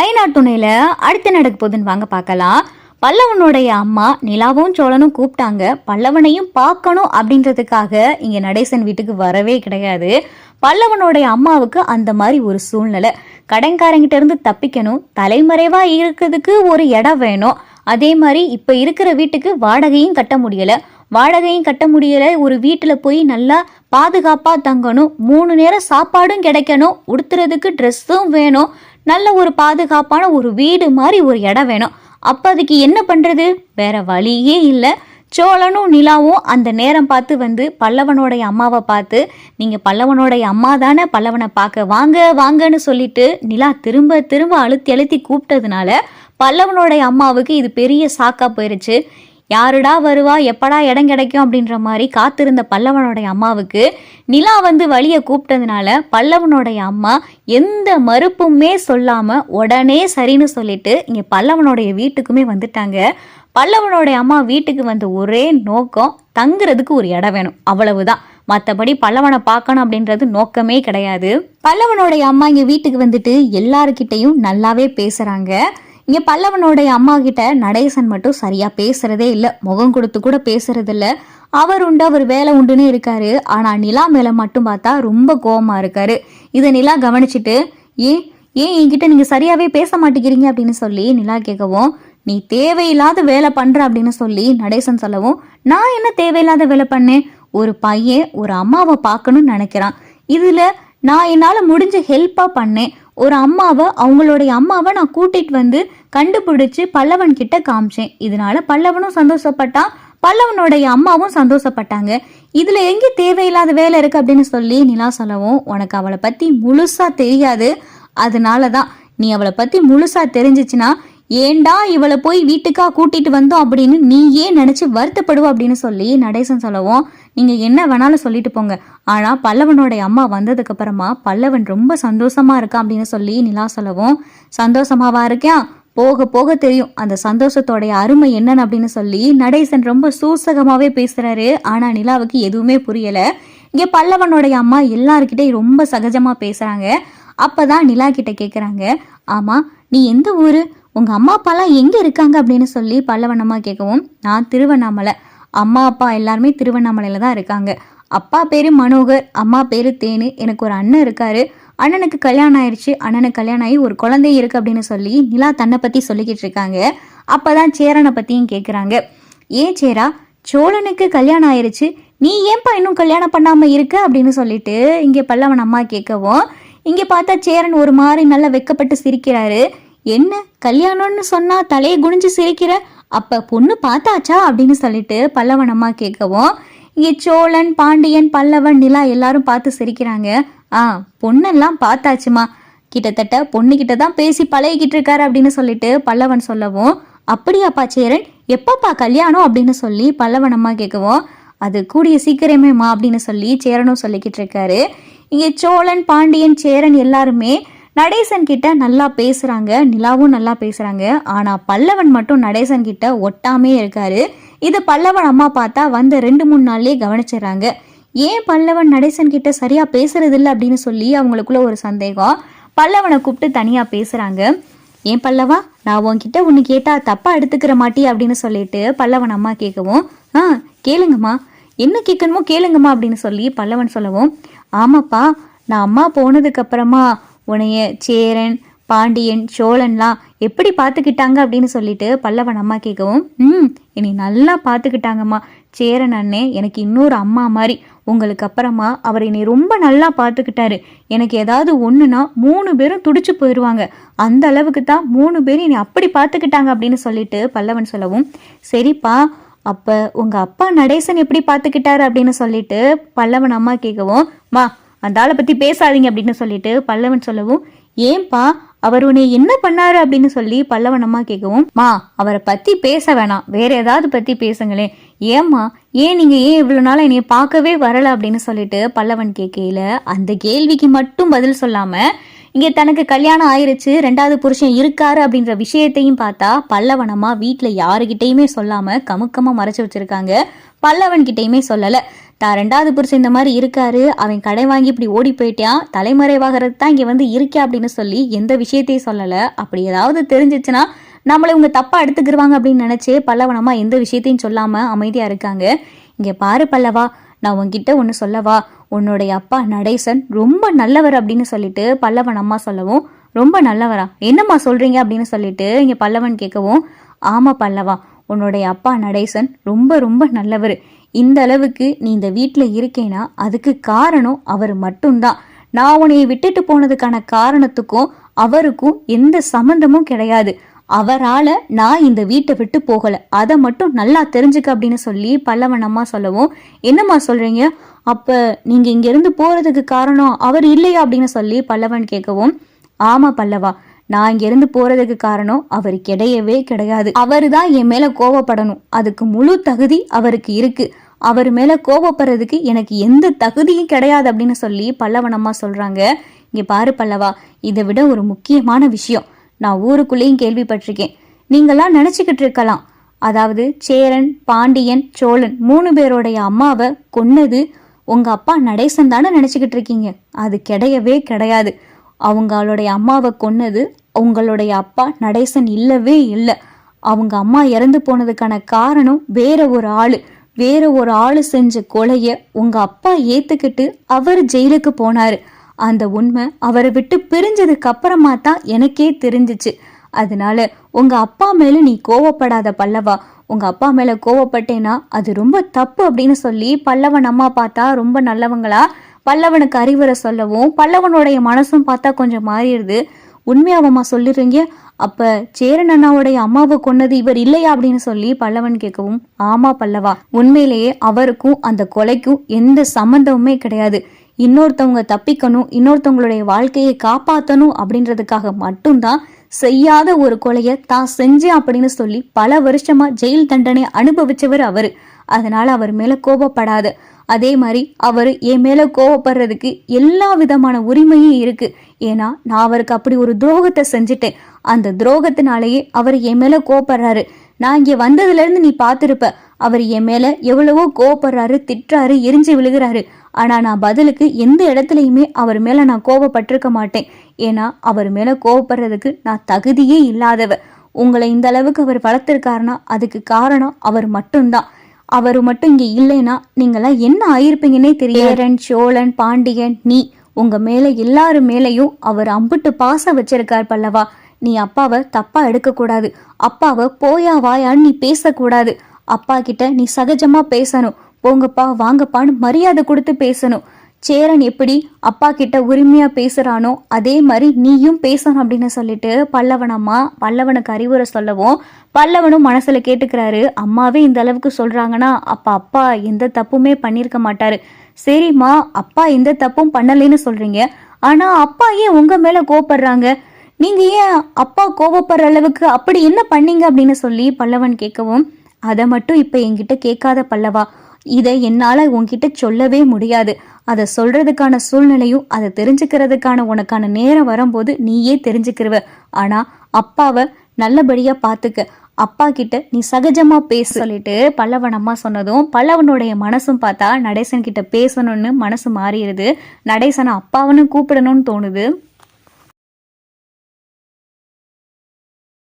ஐநா துணையில அடுத்து நடக்க போகுதுன்னு வாங்க பார்க்கலாம். பல்லவனுடைய அம்மா நிலாவும் சோழனும் கூப்பிட்டாங்க. பல்லவனையும் பார்க்கணும் அப்படின்றதுக்காக இங்க நடேசன் வீட்டுக்கு வரவே கிடையாது. பல்லவனுடைய அம்மாவுக்கு அந்த மாதிரி ஒரு சூழ்நிலை. கடன்காரங்கிட்ட இருந்து தப்பிக்கணும். தலைமறைவா இருக்கிறதுக்கு ஒரு இடம் வேணும். அதே மாதிரி இப்ப இருக்கிற வீட்டுக்கு வாடகையும் கட்ட முடியல. வாடகையும் கட்ட முடியல. ஒரு வீட்டுல போய் நல்லா பாதுகாப்பா தங்கணும். மூணு நேரம் சாப்பாடும் கிடைக்கணும். உடுத்துறதுக்கு ட்ரெஸ்ஸும் வேணும். நல்ல ஒரு பாதுகாப்பான ஒரு வீடு மாதிரி ஒரு இடம் வேணும். அப்போதைக்கு என்ன பண்ணுறது வேற வழியே இல்லை. சோழனும் நிலாவும் அந்த நேரம் பார்த்து வந்து பல்லவனுடைய அம்மாவை பார்த்து நீங்கள் பல்லவனுடைய அம்மா தானே பல்லவனை பார்க்க வாங்க வாங்கன்னு சொல்லிட்டு நிலா திரும்ப திரும்ப அழுத்தி அழுத்தி கூப்பிட்டதுனால பல்லவனுடைய அம்மாவுக்கு இது பெரிய சாக்கா போயிருச்சு. யாருடா வருவா? எப்படா இடம் கிடைக்கும்? அப்படின்ற மாதிரி காத்திருந்த பல்லவனுடைய அம்மாவுக்கு நிலா வந்து வழியை கூப்பிட்டதுனால பல்லவனுடைய அம்மா எந்த மறுப்புமே சொல்லாம உடனே சரின்னு சொல்லிட்டு இங்க பல்லவனுடைய வீட்டுக்குமே வந்துட்டாங்க. பல்லவனுடைய அம்மா வீட்டுக்கு வந்த ஒரே நோக்கம் தங்குறதுக்கு ஒரு இடம் வேணும். அவ்வளவுதான். மற்றபடி பல்லவனை பார்க்கணும் அப்படின்றது நோக்கமே கிடையாது. பல்லவனுடைய அம்மா இங்கே வீட்டுக்கு வந்துட்டு எல்லாருக்கிட்டையும் நல்லாவே பேசுகிறாங்க இங்க பல்லவனுடைய அம்மா கிட்ட நடேசன் மட்டும் சரியா பேசுறதே இல்ல. முகம் கொடுத்து கூட பேசுறது இல்ல. அவர் உண்டு அவர் வேலை உண்டுன்னு இருக்காரு. ஆனா நிலா மேல மட்டும் பார்த்தா ரொம்ப கோவமா இருக்காரு. இதை நிலா கவனிச்சுட்டு ஏன் ஏன் என்கிட்ட நீங்க சரியாவே பேச மாட்டேங்கிறீங்க? அப்படின்னு சொல்லி நிலா கேட்கவும் நீ தேவையில்லாத வேலை பண்ற அப்படின்னு சொல்லி நடேசன் சொல்லவும் நான் என்ன தேவையில்லாத வேலை பண்ணேன்? ஒரு பையன் ஒரு அம்மாவை பார்க்கணும்னு நினைக்கிறான். இதுல நான் என்னால முடிஞ்ச ஹெல்ப்பா பண்ணேன். ஒரு அம்மாவை அவங்களுடைய அம்மாவை நான் கூட்டிட்டு வந்து கண்டுபிடிச்சு பல்லவன் கிட்ட காமிச்சேன். இதனால பல்லவனும் சந்தோஷப்பட்டான் பல்லவனுடைய அம்மாவும் சந்தோஷப்பட்டாங்க. இதுல எங்கே தேவையில்லாத வேலை இருக்கு அப்படின்னு சொல்லி நிலா சொல்லவும் உனக்கு அவளை பத்தி முழுசா தெரியாது. அதனால தான் நீ அவளை பத்தி முழுசா தெரிஞ்சிச்சுன்னா ஏண்டா இவளை போய் வீட்டுக்கா கூட்டிட்டு வந்தோம் அப்படின்னு நீ ஏன் நினைச்சு வருத்தப்படுவ அப்படின்னு சொல்லி நடேசன் சொல்லவும் நீங்க என்ன வேணாலும் சொல்லிட்டு போங்க. ஆனா பல்லவனுடைய அம்மா வந்ததுக்கு அப்புறமா பல்லவன் ரொம்ப சந்தோஷமா இருக்கான் அப்படின்னு சொல்லி நிலா சொல்லவும் சந்தோஷமாவா இருக்கேன் போக போக தெரியும். அந்த சந்தோஷத்தோடைய அருமை என்னன்னு அப்படின்னு சொல்லி நடேசன் ரொம்ப சூசகமாவே பேசுறாரு. ஆனா நிலாவுக்கு எதுவுமே புரியல. இங்க பல்லவனுடைய அம்மா எல்லாருக்கிட்டே ரொம்ப சகஜமா பேசுறாங்க. அப்பதான் நிலா கிட்ட கேக்குறாங்க ஆமா நீ எந்த ஊரு? உங்க அம்மா அப்பாலாம் எங்க இருக்காங்க அப்படின்னு சொல்லி பல்லவனம்மா கேட்கவும் நான் திருவண்ணாமலை. அம்மா அப்பா எல்லாருமே திருவண்ணாமலையில தான் இருக்காங்க. அப்பா பேரு மனோகர் அம்மா பேரு தேனு. எனக்கு ஒரு அண்ணன் இருக்காரு. அண்ணனுக்கு கல்யாணம் ஆயிடுச்சு அண்ணனுக்கு கல்யாணம் ஆகி ஒரு குழந்தை இருக்கு அப்படின்னு சொல்லி நிலா தன்னை பத்தி சொல்லிக்கிட்டு இருக்காங்க. அப்பதான் சேரனை பத்தியும் கேக்குறாங்க. ஏன் சேரா சோழனுக்கு கல்யாணம் ஆயிருச்சு. நீ ஏன்பா இன்னும் கல்யாணம் பண்ணாம இருக்க? அப்படின்னு சொல்லிட்டு இங்க பல்லவன் அம்மா கேட்கவும் இங்க பார்த்தா சேரன் ஒரு மாதிரி நல்லா வெக்கப்பட்டு சிரிக்கிறாரு. என்ன கல்யாணம்னு சொன்னா தலையை குனிஞ்சு சிரிக்கிற? அப்ப பொண்ணு பார்த்தாச்சா? அப்படின்னு சொல்லிட்டு பல்லவனம்மா கேட்கவும் இங்கே சோழன் பாண்டியன் பல்லவன் நிலா எல்லாரும் பார்த்து சிரிக்கிறாங்க. ஆ பொண்ணெல்லாம் பார்த்தாச்சுமா. கிட்டத்தட்ட பொண்ணுகிட்ட தான் பேசி பழகிக்கிட்டு இருக்காரு அப்படின்னு சொல்லிட்டு பல்லவன் சொல்லவும் அப்படியாப்பா சேரன் எப்பப்பா கல்யாணம்? அப்படின்னு சொல்லி பல்லவன் அம்மா கேட்கவும் அது கூடிய சீக்கிரமேம்மா அப்படின்னு சொல்லி சேரனும் சொல்லிக்கிட்டு இருக்காரு. இங்கே சோழன் பாண்டியன் சேரன் எல்லாருமே நடேசன் கிட்ட நல்லா பேசுறாங்க நிலாவும் நல்லா பேசுறாங்க. ஆனா பல்லவன் மட்டும் நடேசன் கிட்ட ஒட்டாமே இருக்காரு. இது பல்லவன் அம்மா பார்த்தா வந்த ரெண்டு மூணு நாள்லயே கவனிச்சிடுறாங்க. ஏன் பல்லவன் நடேசன் கிட்ட சரியா பேசுறது இல்லை அப்படின்னு சொல்லி அவங்களுக்குள்ள ஒரு சந்தேகம். பல்லவனை கூப்பிட்டு தனியா பேசுறாங்க. ஏன் பல்லவா நான் உன்கிட்ட ஒன்று கேட்டா தப்பா எடுத்துக்கிற மாட்டி அப்படின்னு சொல்லிட்டு பல்லவன் அம்மா கேட்கவும் ஆ கேளுங்கம்மா. என்ன கேட்கணுமோ கேளுங்கம்மா அப்படின்னு சொல்லி பல்லவன் சொல்லவும் ஆமாப்பா நான் அம்மா போனதுக்கு உனைய சேரன் பாண்டியன் சோழன்லாம் எப்படி பார்த்துக்கிட்டாங்க அப்படின்னு சொல்லிட்டு பல்லவன் அம்மா கேட்கவும் ம் என்னை நல்லா பார்த்துக்கிட்டாங்கம்மா. சேரன் அண்ணே எனக்கு இன்னொரு அம்மா மாதிரி உங்களுக்கு அப்புறமா அவர் என்னை ரொம்ப நல்லா பார்த்துக்கிட்டாரு. எனக்கு ஏதாவது ஒன்றுனா மூணு பேரும் துடிச்சு போயிடுவாங்க அந்த அளவுக்கு தான் மூணு பேரும் என்னை அப்படி பார்த்துக்கிட்டாங்க அப்படின்னு சொல்லிட்டு பல்லவன் சொல்லவும் சரிப்பா அப்போ உங்கள் அப்பா நடேசன் எப்படி பார்த்துக்கிட்டாரு? அப்படின்னு சொல்லிட்டு பல்லவன் அம்மா கேட்கவும் மா அந்த ஆளை பற்றி பேசாதீங்க அப்படின்னு சொல்லிட்டு பல்லவன் சொல்லவும் ஏன்பா அவர் உன்னை என்ன பண்ணாரு? அப்படின்னு சொல்லி பல்லவன் அம்மா கேட்கவும் மா அவரை பத்தி பேச வேணாம். வேற ஏதாவது பத்தி பேசுங்களேன். ஏம்மா ஏன் நீங்க ஏன் இவ்வளவு நாள் என்னைய பார்க்கவே வரல? அப்படின்னு சொல்லிட்டு பல்லவன் கேட்கையில அந்த கேள்விக்கு மட்டும் பதில் சொல்லாம இங்க தனக்கு கல்யாணம் ஆயிருச்சு ரெண்டாவது புருஷன் இருக்காரு அப்படின்ற விஷயத்தையும் பார்த்தா பல்லவனம்மா வீட்டுல யாருகிட்டயுமே சொல்லாம கமுக்கமா மறைச்சு வச்சிருக்காங்க. பல்லவன் கிட்டயுமே சொல்லல. தான் ரெண்டாவது புருஷன் இந்த மாதிரி இருக்காரு அவன் கடை வாங்கி இப்படி ஓடி போயிட்டான் தலைமறைவாகிறது தான் இங்கே வந்து இருக்கே அப்படின்னு சொல்லி எந்த விஷயத்தையும் சொல்லலை. அப்படி ஏதாவது தெரிஞ்சிச்சுன்னா நம்மளை இவங்க தப்பாக எடுத்துக்கிருவாங்க அப்படின்னு நினச்சி பல்லவனமாக எந்த விஷயத்தையும் சொல்லாமல் அமைதியாக இருக்காங்க. இங்கே பாரு பல்லவா நான் உங்ககிட்ட ஒன்று சொல்லவா உன்னுடைய அப்பா நடேசன் ரொம்ப நல்லவர் அப்படின்னு சொல்லிட்டு பல்லவன் அம்மா சொல்லவும் ரொம்ப நல்லவரா என்னம்மா சொல்கிறீங்க அப்படின்னு சொல்லிட்டு இங்கே பல்லவன் கேட்கவும் ஆமாம் பல்லவா உன்னுடைய அப்பா நடேசன் ரொம்ப ரொம்ப நல்லவர். இந்த அளவுக்கு நீ இந்த வீட்டில் இருக்கேனா? அதுக்கு காரணம் அவர் மட்டும்தான். நான் உன்னை விட்டுட்டு போனதுக்கான காரணத்துக்கும் அவருக்கும் எந்த சம்மந்தமும் கிடையாது. அவரால் நான் இந்த வீட்டை விட்டு போகலை. அதை மட்டும் நல்லா தெரிஞ்சுக்க அப்படின்னு சொல்லி பல்லவனம்மா சொல்லவும் என்னம்மா சொல்கிறீங்க அப்போ நீங்கள் இங்கேருந்து போகிறதுக்கு காரணம் அவர் இல்லையா அப்படின்னு சொல்லி பல்லவன் கேட்கவும் ஆமாம் பல்லவா நான் இங்கேருந்து போகிறதுக்கு காரணம் அவர் கிடையவே கிடையாது. அவர் தான் என் மேலே கோவப்படணும். அதுக்கு முழு தகுதி அவருக்கு இருக்குது அவர் மேலே கோபப்படுறதுக்கு எனக்கு எந்த தகுதியும் கிடையாது அப்படின்னு சொல்லி பல்லவனம்மா சொல்கிறாங்க இங்கே பாரு பல்லவா இதை விட ஒரு முக்கியமான விஷயம். நான் ஊருக்குள்ளேயும் கேள்விப்பட்டிருக்கேன். நீங்களாம் நினச்சிக்கிட்டு இருக்கலாம். அதாவது சேரன் பாண்டியன் சோழன் மூணு பேரோடைய அம்மாவை கொன்னது உங்கள் அப்பா நடேசன் தானே நினச்சிக்கிட்டு இருக்கீங்க. அது கிடையவே கிடையாது. அவங்களுடைய அம்மாவை கொன்னது உங்களுடைய அப்பா நடேசன் இல்லவே இல்லை. அவங்க அம்மா இறந்து போனதுக்கான காரணம் வேற ஒரு ஆள். வேற ஒரு ஆள் செஞ்ச கொலைய உங்க அப்பா ஏத்துக்கிட்டு அவர் ஜெயிலுக்கு போனாரு. அந்த உண்மை அவரை விட்டு பிரிஞ்சதுக்கு அப்புறமா தான் எனக்கே தெரிஞ்சிச்சு. அதனால உங்க அப்பா மேல நீ கோவப்படாத பல்லவா. உங்க அப்பா மேல கோவப்பட்டேன்னா அது ரொம்ப தப்பு அப்படின்னு சொல்லி பல்லவன் அம்மா பார்த்தா ரொம்ப நல்லவங்களா? பல்லவனுக்கு அறிவுரை சொல்லவும் பல்லவனுடைய மனசும் பார்த்தா கொஞ்சம் மாறிடுது. உண்மையாவம்மா சொல்லிடுறீங்க? அப்ப சேரன் அண்ணாவுடைய அம்மாவை கொன்னது இவர் இல்லையா அப்படின்னு சொல்லி பல்லவன் கேட்கவும் ஆமா பல்லவா உண்மையிலேயே அவருக்கும் அந்த கொலைக்கும் எந்த சம்பந்தமுமே கிடையாது. இன்னொருத்தவங்க தப்பிக்கணும் இன்னொருத்தவங்களுடைய வாழ்க்கையை காப்பாற்றணும் அப்படின்றதுக்காக மட்டும்தான் செய்யாத ஒரு கொலையை தான் செஞ்சேன் அப்படின்னு சொல்லி பல வருஷமா ஜெயில் தண்டனை அனுபவிச்சவர் அவரு. அதனால் அவர் மேலே கோபப்படாது. அதே மாதிரி அவர் என் மேலே கோவப்படுறதுக்கு எல்லா விதமான உரிமையும் இருக்கு. ஏன்னா நான் அவருக்கு அப்படி ஒரு துரோகத்தை செஞ்சுட்டேன். அந்த துரோகத்தினாலேயே அவர் என் மேலே கோவப்படுறாரு நான் இங்கே வந்ததுலேருந்து நீ பார்த்துருப்ப அவர் என் மேலே எவ்வளவோ கோவப்படுறாரு திட்டுறாரு எரிஞ்சு விழுகிறாரு. ஆனால் நான் பதிலுக்கு எந்த இடத்துலையுமே அவர் மேலே நான் கோவப்பட்டிருக்க மாட்டேன். ஏன்னா அவர் மேலே கோவப்படுறதுக்கு நான் தகுதியே இல்லாதவ. உங்களை இந்த அளவுக்கு அவர் வளர்த்துருக்காருன்னா அதுக்கு காரணம் அவர் மட்டும்தான். அவர் மட்டும் இங்க இல்லைன்னா நீங்களாம் என்ன ஆயிருப்பீங்கன்னே தெரியறன் சோழன் பாண்டியன் நீ. உங்க மேல எல்லாரு மேலையும் அவர் அம்புட்டு பாச வச்சிருக்கார் பல்லவா. நீ அப்பாவை தப்பா எடுக்கக்கூடாது. அப்பாவை போயா வாயான்னு நீ பேசக்கூடாது. அப்பா கிட்ட நீ சகஜமா பேசணும். போங்கப்பா வாங்கப்பான்னு மரியாதை கொடுத்து பேசணும். சேரன் எப்படி அப்பா கிட்ட உரிமையா பேசுறானோ அதே மாதிரி நீயும் பேசணும் அப்படின்னு சொல்லிட்டு பல்லவனம்மா பல்லவனுக்கு அறிவுரை சொல்லவும் பல்லவனும் மனசுல கேட்டுக்கிறாரு. அம்மாவே இந்த அளவுக்கு சொல்றாங்கன்னா அப்ப அப்பா எந்த தப்புமே பண்ணியிருக்க மாட்டாரு. சரிம்மா அப்பா எந்த தப்பும் பண்ணலைன்னு சொல்றீங்க. ஆனா அப்பா ஏன் உங்க மேல கோபப்படுறாங்க நீங்க ஏன் அப்பா கோவப்படுற அளவுக்கு அப்படி என்ன பண்ணீங்க அப்படின்னு சொல்லி பல்லவன் கேட்கவும் அதை மட்டும் இப்ப என்கிட்ட கேட்காத பல்லவா? இதை என்னால் உன்கிட்ட சொல்லவே முடியாது. அதை சொல்றதுக்கான சூழ்நிலையும் அதை தெரிஞ்சுக்கிறதுக்கான உனக்கான நேரம் வரும்போது நீயே தெரிஞ்சுக்கிறவ ஆனா அப்பாவை நல்லபடியா பார்த்துக்க அப்பா கிட்ட நீ சகஜமா பேச சொல்லிட்டு பல்லவன் அம்மா சொன்னதும் பல்லவனுடைய மனசும் பார்த்தா நடேசன் கிட்ட பேசணும்னு மனசு மாறிடுது. நடேசனை அப்பாவனும் கூப்பிடணும்னு தோணுது.